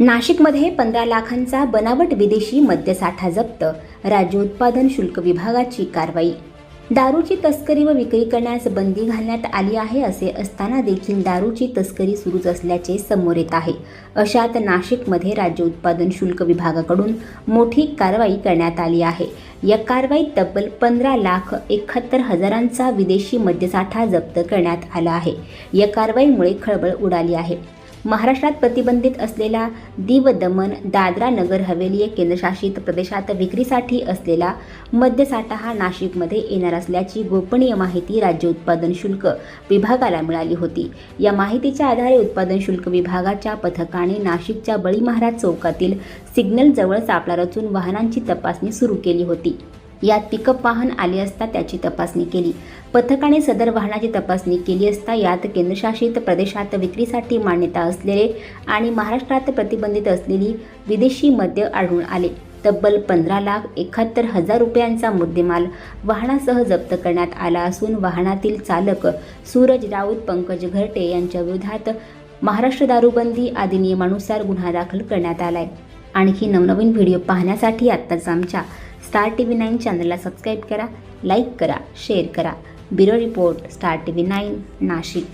नाशिकमध्ये पंधरा लाखांचा बनावट विदेशी मद्यसाठा जप्त राज्य उत्पादन शुल्क विभागाची कारवाई. दारूची तस्करी व विक्री करण्यास बंदी घालण्यात आली आहे असे असताना देखील दारूची तस्करी सुरूच असल्याचे समोर येत आहे. अशात नाशिकमध्ये राज्य उत्पादन शुल्क विभागाकडून मोठी कारवाई करण्यात आली आहे. या कारवाईत तब्बल पंधरा लाख एकाहत्तर हजारांचा विदेशी मद्यसाठा जप्त करण्यात आला आहे. या कारवाईमुळे खळबळ उडाली आहे. महाराष्ट्रात प्रतिबंधित असलेला दीव दमन दादरा नगर हवेली या केंद्रशासित प्रदेशात विक्रीसाठी असलेला मद्यसाठा हा नाशिकमध्ये येणार असल्याची गोपनीय माहिती राज्य उत्पादन शुल्क विभागाला मिळाली होती. या माहितीच्या आधारे उत्पादन शुल्क विभागाच्या पथकाने नाशिकच्या बळीमहाराज चौकातील सिग्नलजवळ सापळा रचून वाहनांची तपासणी सुरू केली होती. यात पिकअप वाहन आले असता त्याची तपासणी केली. पथकाने सदर वाहनाची तपासणी केली असता यात केंद्रशासित प्रदेशात विक्रीसाठी मान्यता असलेले आणि महाराष्ट्रात प्रतिबंधित असलेली विदेशी मद्य आढळून आले. तब्बल पंधरा लाख एकाहत्तर हजार रुपयांचा मुद्देमाल वाहनासह जप्त करण्यात आला असून वाहनातील चालक सूरज राऊत पंकज घरटे यांच्या विरोधात महाराष्ट्र दारूबंदी अधिनियमानुसार गुन्हा दाखल करण्यात आला आहे आणखी नवनवीन व्हिडिओ पाहण्यासाठी आत्ताच आमच्या स्टार टी व्ही नाईन चॅनलला सबस्क्राईब करा लाईक करा शेअर करा. Bureau report star T V nine Nashik.